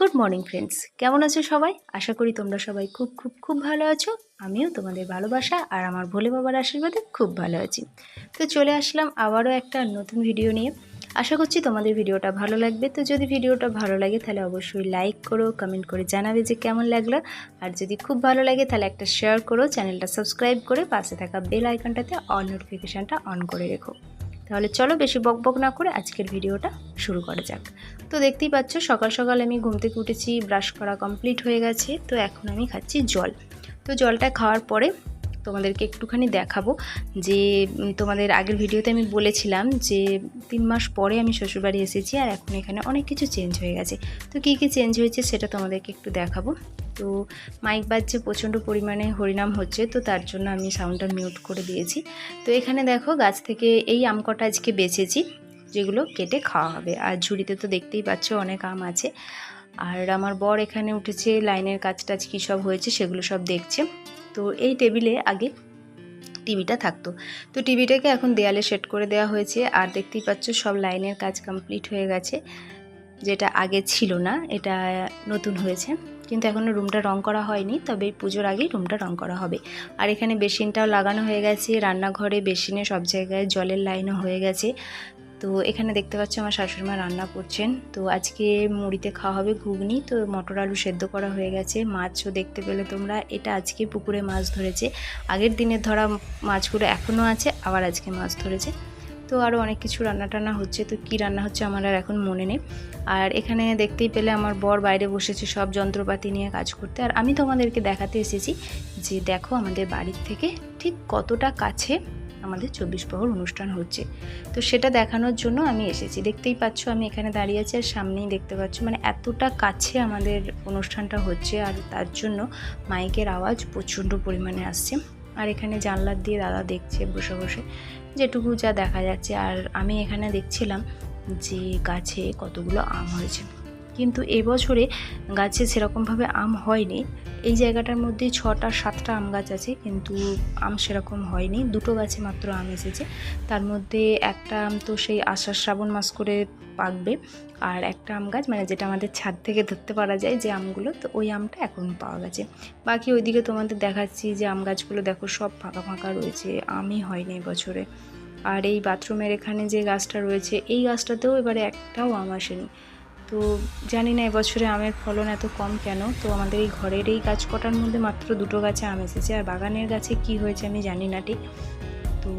Good morning friends কেমন আছো সবাই? আশা করি তোমরা সবাই খুব খুব খুব ভালো আছো। আমিও তোমাদের ভালোবাসা আর আমার ভোলে বাবার আশীর্বাদে খুব ভালো আছি। তো চলে আসলাম আবারও একটা নতুন ভিডিও নিয়ে। আশা করছি তোমাদের ভিডিওটা ভালো লাগবে। তো যদি ভিডিওটা ভালো লাগে, তাহলে অবশ্যই লাইক করো কমেন্ট করে জানাবে যে কেমন লাগল। আর যদি খুব ভালো লাগে, তাহলে একটা শেয়ার করো চ্যানেলটা সাবস্ক্রাইব করে পাশে থাকা বেল আইকনটাতে অল নোটিফিকেশানটা অন করে রেখো। তাহলে চলো বেশি বকবক না করে আজকের ভিডিওটা শুরু করা যাক। তো দেখতেই পাচ্ছ, সকাল সকাল আমি ঘুম থেকে উঠেছি ব্রাশ করা কমপ্লিট হয়ে গেছে, তো এখন আমি খাচ্ছি জল। তো জলটা খাওয়ার পরে তোমাদেরকে একটুখানি দেখাবো যে তোমাদের আগের ভিডিওতে আমি বলেছিলাম যে, তিন মাস পরে আমি শ্বশুরবাড়ি এসেছি আর এখন এখানে অনেক কিছু চেঞ্জ হয়ে গেছে। তো কী কী চেঞ্জ হয়েছে সেটা তোমাদেরকে একটু দেখাবো। তো মাইক বাজছে, প্রচণ্ড পরিমাণে হরিনাম হচ্ছে, তো তার জন্য আমি সাউন্ডটা মিউট করে দিয়েছি। তো এখানে দেখো, গাছ থেকে এই আম কটা আজকে বেছেছি, যেগুলো কেটে খাওয়া হবে। আর ঝুড়িতে তো দেখতেই পাচ্ছ অনেক আম আছে। আর আমার বর এখানে উঠেছে, লাইনের কাজ টাজ কী সব হয়েছে সেগুলো সব দেখছে। তো এই টেবিলে আগে টিভিটা থাকতো। তো টিভিটাকে এখন দেয়ালে সেট করে দেওয়া হয়েছে, আর দেখতেই পাচ্ছ সব লাইনের কাজ কমপ্লিট হয়ে গেছে। যেটা আগে ছিল না, এটা নতুন হয়েছে। কিন্তু এখনও রুমটা রং করা হয়নি, তবে পুজোর আগেই রুমটা রং করা হবে। আর এখানে বেসিনটাও লাগানো হয়ে গেছে, রান্নাঘরে বেসিনে সব জায়গায় জলের লাইনও হয়ে গেছে। তো এখানে দেখতে পাচ্ছ আমার শাশুড়িমা রান্না করছেন। তো আজকে মুড়িতে খাওয়া হবে ঘুগনি, তো মটর আলু সেদ্ধ করা হয়ে গেছে। মাছও দেখতে পেলে তোমরা, এটা আজকে পুকুরে মাছ ধরেছে। আগের দিনের ধরা মাছগুলো এখনও আছে, আবার আজকে মাছ ধরেছে। তো আরও অনেক কিছু রান্না টান্না হচ্ছে, তো কী রান্না হচ্ছে আমার আর এখন মনে নেই। আর এখানে দেখতেই পেলে আমার বর বাইরে বসেছে সব যন্ত্রপাতি নিয়ে কাজ করতে। আর আমি তোমাদেরকে দেখাতে এসেছি যে দেখো আমাদের বাড়ির থেকে ঠিক কতটা কাছে আমাদের চব্বিশ প্রহর অনুষ্ঠান হচ্ছে। তো সেটা দেখানোর জন্য আমি এসেছি। দেখতেই পাচ্ছ আমি এখানে দাঁড়িয়ে আছি আর সামনেই দেখতে পাচ্ছ মানে এতটা কাছে আমাদের অনুষ্ঠানটা হচ্ছে আর তার জন্য মাইকের আওয়াজ প্রচণ্ড পরিমাণে আসছে। আর এখানে জানলার দিয়ে দাদা দেখছে বসে বসে। যেটুকু যা দেখা যাচ্ছে। আর আমি এখানে দেখছিলাম যে গাছে কতগুলো আম হয়েছে। কিন্তু এবছরে গাছে সেরকমভাবে আম হয়নি। এই জায়গাটার মধ্যে ছটা, সাতটা আম গাছ আছে, কিন্তু আম সেরকম হয়নি। দুটো গাছে মাত্র আম এসেছে। তার মধ্যে একটা আম তো সেই আষাঢ় শ্রাবণ মাস করে পাকবে। আর একটা আম গাছ মানে যেটা আমাদের ছাদ থেকে ধরতে পারা যায় যে আমগুলো, তো ওই আমটা এখন পাওয়া গেছে। বাকি ওইদিকে তোমাদের দেখাচ্ছি যে আম গাছগুলো দেখো সব ফাঁকা ফাঁকা রয়েছে, আমই হয়নি বছরে আর এই বাথরুমের এখানে যে গাছটা রয়েছে, এই গাছটাতেও এবারে একটাও আম আসেনি। তো জানি না এবছরে আমের ফলন এত কম কেন, তো আমাদের এই ঘরের এই গাছ কটার মধ্যে মাত্র দুটো গাছে আম এসেছে, আর বাগানের গাছে কি হয়েছে আমি জানি না ঠিক। তো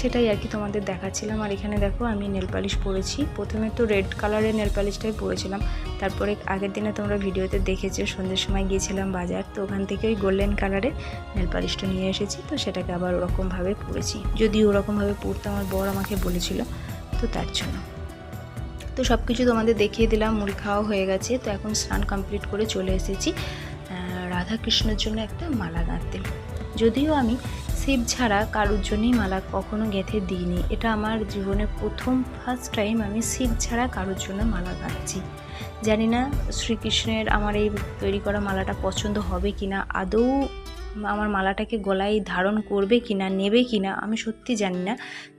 সেটাই আর কি তোমাদের দেখাচ্ছিলাম। আর এখানে দেখো আমি নেল পালিশ পরেছি। প্রথমে তো রেড কালারের নেল পালিশটাই পরেছিলাম। তারপরে আগের দিনে তোমরা ভিডিওতে দেখেছ সন্ধ্যের সময় গিয়েছিলাম বাজার। তো ওখান থেকে ওই গোল্ডেন কালারের নেল পালিশটা নিয়ে এসেছি। তো সেটাকে আবার ওরকমভাবে পরেছি। যদি ওরকমভাবে পরতে আমার বর আমাকে বলেছিল তো তার জন্য। তো সব কিছু তোমাদের দেখিয়ে দিলাম মুড়ি খাওয়া হয়ে গেছে। তো এখন স্নান কমপ্লিট করে চলে এসেছি আহ, রাধা কৃষ্ণের জন্য একটা মালা গাঁথতে। যদিও আমি শিব ছাড়া কারোর জন্যই মালা কখনো গেঁথে দিইনি। এটা আমার জীবনে প্রথম ফার্স্ট টাইম আমি শিব ছাড়া কারোর জন্য মালা গাঁথছি। জানি না শ্রীকৃষ্ণের আমার এই তৈরি করা মালাটা পছন্দ হবে কি না আদৌ আমার মালাটাকে গলায় ধারণ করবে কি না নেবে কি না আমি সত্যি জানি না।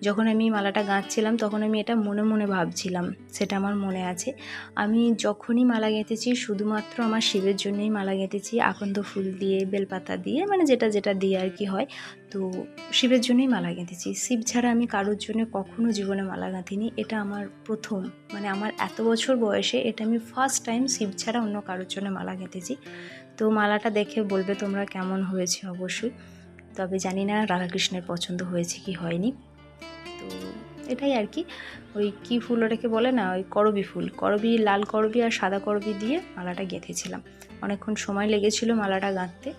যখন আমি মালাটা গাঁথছিলাম, তখন আমি এটা মনে মনে ভাবছিলাম, সেটা আমার মনে আছে। আমি যখনই মালা গেঁথেছি, শুধুমাত্র আমার শিবের জন্যই মালা গেঁথেছি, আকন্দ ফুল দিয়ে, বেলপাতা দিয়ে মানে যেটা যেটা দিয়ে আর কি হয় তো শিবের জন্যই মালা গেঁথেছি। শিব ছাড়া আমি কারোর জন্য কখনো জীবনে মালা গাঁথিনি। এটা আমার প্রথম মানে আমার এত বছর বয়সে এটা আমি ফার্স্ট টাইম শিব ছাড়া অন্য কারোর জন্য মালা গেঁথেছি। তো মালাটা দেখে বলবে তোমরা কেমন হয়েছে অবশ্যই। তবে জানি না রাধাকৃষ্ণের পছন্দ হয়েছে কি হয়নি। তো এটাই আর কি। ওই কী ফুল ওটাকে বলে না, ওই করবি ফুল। করবি লাল করবি আর সাদা করবি দিয়ে মালাটা গেঁথেছিলাম। অনেকক্ষণ সময় লেগেছিল মালাটা গাঁথতে।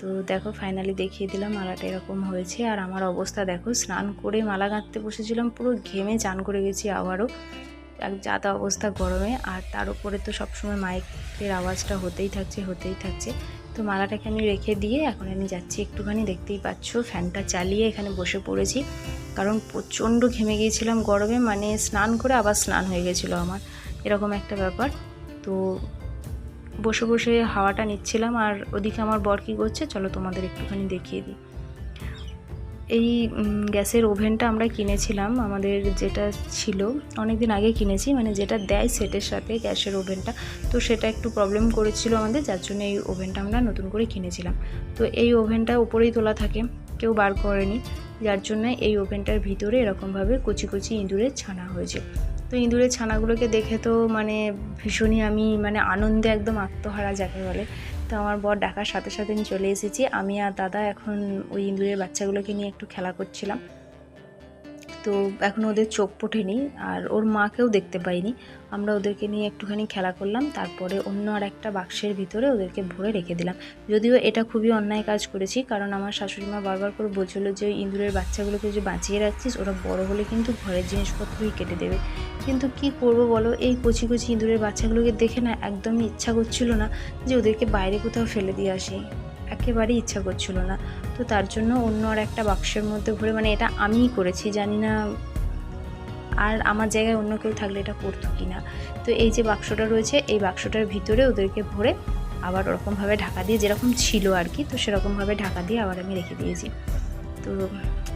তো দেখো ফাইনালি দেখিয়ে দিলাম মালাটা এরকম হয়েছে। আর আমার অবস্থা দেখো, স্নান করে মালা গাঁথতে বসেছিলাম, পুরো ঘেমে চান করে গেছি আবারও। এক যাতা অবস্থা গরমে, আর তার উপরে তো সবসময় মাইকের আওয়াজটা হতেই থাকছে হতেই থাকছে। তো মালাটাকে আমি রেখে দিয়ে এখন আমি যাচ্ছি একটুখানি, দেখতেই পাচ্ছ, ফ্যানটা চালিয়ে এখানে বসে পড়েছি। কারণ প্রচণ্ড ঘেমে গিয়েছিলাম গরমে মানে স্নান করে আবার স্নান হয়ে গেছিল আমার। এরকম একটা ব্যাপার। তো বসে বসে হাওয়াটা নিচ্ছিলাম আর ওদিকে আমার বর কী করছে, চলো তোমাদের একটুখানি দেখিয়ে দিই। এই গ্যাসের ওভেনটা আমরা কিনেছিলাম, আমাদের যেটা ছিল অনেক দিন আগে কিনেছি মানে যেটা দেয় সেটের সাথে গ্যাসের ওভেনটা। তো সেটা একটু প্রবলেম করেছিল আমাদের, যার জন্য এই ওভেনটা আমরা নতুন করে কিনেছিলাম। তো এই ওভেনটা উপরেই তোলা থাকে, কেউ বার করেনি, যার জন্য এই ওভেনটার ভিতরে এরকমভাবে কুচি কুচি ইঁদুরের ছানা হয়েছে। তো ইঁদুরের ছানাগুলোকে দেখে তো মানে ভীষণই আমি মানে আনন্দে একদম আত্মহারা যাকে বলে। তো আমার বর ডাকার সাথে সাথে আমি চলে এসেছি। আমি আর দাদা এখন ওই ইঁদুরের বাচ্চাগুলোকে নিয়ে একটু খেলা করছিলাম। তো এখন ওদের চোখ পোঠেনি আর ওর মাকেও দেখতে পাইনি। আমরা ওদেরকে নিয়ে একটুখানি খেলা করলাম, তারপরে অন্য আর একটা বাক্সের ভিতরে ওদেরকে ভরে রেখে দিলাম। যদিও এটা খুবই অন্যায় কাজ করেছি, কারণ আমার শাশুড়ি মা বারবার করে বলছিল যে ইঁদুরের বাচ্চাগুলোকে যে বাঁচিয়ে রাখছিস, ওরা বড় হলে কিন্তু ঘরের জিনিসপত্রই কেটে দেবে। কিন্তু কি করব বলো, এই কচি কচি ইঁদুরের বাচ্চাগুলোকে দেখে না একদমই ইচ্ছা করছিল না যে ওদেরকে বাইরে কোথাও ফেলে দিয়ে আসি। একেবারেই ইচ্ছা করছিল না। তো তার জন্য অন্য আর একটা বাক্সের মধ্যে ভরে মানে এটা আমিই করেছি, জানি না আর আমার জায়গায় অন্য কেউ থাকলে এটা করতো কি না? তো এই যে বাক্সটা রয়েছে, এই বাক্সটার ভিতরে ওদেরকে ভরে আবার ওরকমভাবে ঢাকা দিয়ে যেরকম ছিল আর কি, তো সেরকমভাবে ঢাকা দিয়ে আবার আমি রেখে দিয়েছি। তো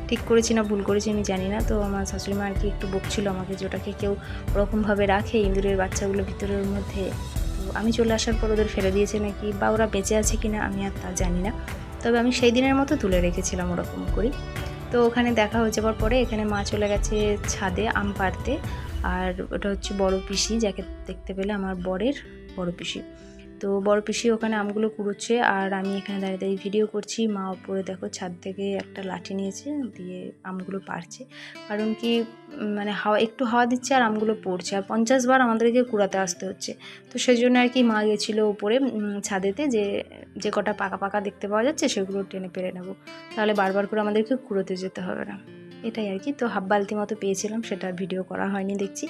ঠিক করেছি না ভুল করেছি আমি জানি না, তো আমার শাশুড়ি মা আর কি একটু বকছিল আমাকে যে ওটাকে কেউ ওরকমভাবে রাখে ইঁদুরের বাচ্চাগুলো ভিতরের মধ্যে। তো আমি চলে আসার পর ওদের ফেলে দিয়েছে নাকি বা ওরা বেঁচে আছে কি না আমি আর তা জানি না। তবে আমি সেই দিনের মতো তুলে রেখেছিলাম ওরকম করি তো ওখানে দেখা হয়ে যাওয়ার পরে এখানে মা চলে গেছে ছাদে, আম পাড়তে। আর ওটা হচ্ছে বড় পিসি, যাকে দেখতে পেলে আমার বরের বড় পিসি। তো বড় পিসি ওখানে আমগুলো কুড়োচ্ছে আর আমি এখানে দাঁড়িয়ে দাঁড়িয়ে ভিডিও করছি। মা ওপরে দেখো ছাদ থেকে একটা লাঠি নিয়েছে দিয়ে আমগুলো পারছে কারণ কি মানে হাওয়া একটু হাওয়া দিচ্ছে আর আমগুলো পড়ছে। আর পঞ্চাশ বার আমাদেরকে কুড়াতে আসতে হচ্ছে। তো সেই জন্য আর কি মা গেছিল উম, ছাদেতে যে যে কটা পাকা পাকা দেখতে পাওয়া যাচ্ছে সেগুলো টেনে পেরে নেব। তাহলে বারবার করে আমাদেরকে কুড়োতে যেতে হবে না। এটাই আর কি। তো হাফ বালতি মতো পেয়েছিলাম সেটা ভিডিও করা হয়নি দেখছি।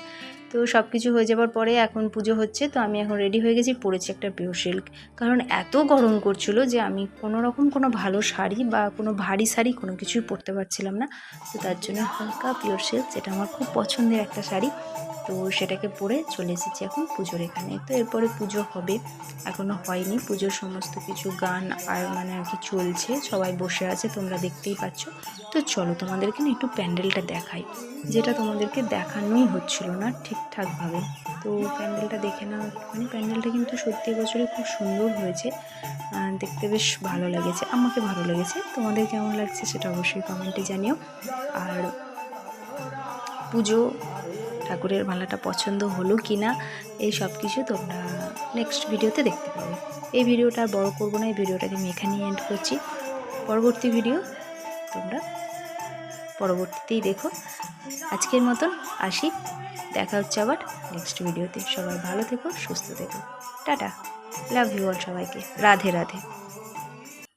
তো সব কিছু হয়ে যাওয়ার পরে এখন পুজো হচ্ছে, তো আমি এখন রেডি হয়ে গেছি, পরেছি একটা পিওর সিল্ক কারণ এত গরম করছিল যে আমি কোনো রকম কোনো ভালো শাড়ি বা কোনো ভারী শাড়ি কোনো কিছুই পরতে পারছিলাম না। তো তার জন্য হালকা পিওর সিল্ক যেটা আমার খুব পছন্দের একটা শাড়ি, তো সেটাকে পরে চলে এসেছি এখন পুজোর এখানে। তো এরপরে পুজো হবে এখনও হয়নি। পুজোর সমস্ত কিছু গান আর মানে আর কি চলছে, সবাই বসে আছে, তোমরা দেখতেই পাচ্ছ। তো চলো তোমাদেরকে না একটু প্যান্ডেলটা দেখাই। যেটা তোমাদেরকে দেখানোই হচ্ছিল না ঠিকঠাকভাবে তো প্যান্ডেলটা দেখে নাও মানে প্যান্ডেলটা কিন্তু সত্যি বছরে খুব সুন্দর হয়েছে। দেখতে বেশ ভালো লেগেছে। আমাকে ভালো লেগেছে। তোমাদের কেমন লাগছে সেটা অবশ্যই কমেন্টে জানিও। আর পুজো, ঠাকুরের মালাটা পছন্দ হলো কি না এই সব কিছু তোমরা নেক্সট ভিডিওতে দেখতে পাবে। এই ভিডিওটা আর বড় করব না, এই ভিডিওটাকে আমি এখানেই এন্ড করছি। পরবর্তী ভিডিও তোমরা পরবর্তীতেই দেখো। আজকের মতন আসি। দেখা হচ্ছে আবার নেক্সট ভিডিওতে সবাই ভালো থেকো, সুস্থ থেকো। টাটা। লাভ ইউ অল সবাইকে। রাধে রাধে।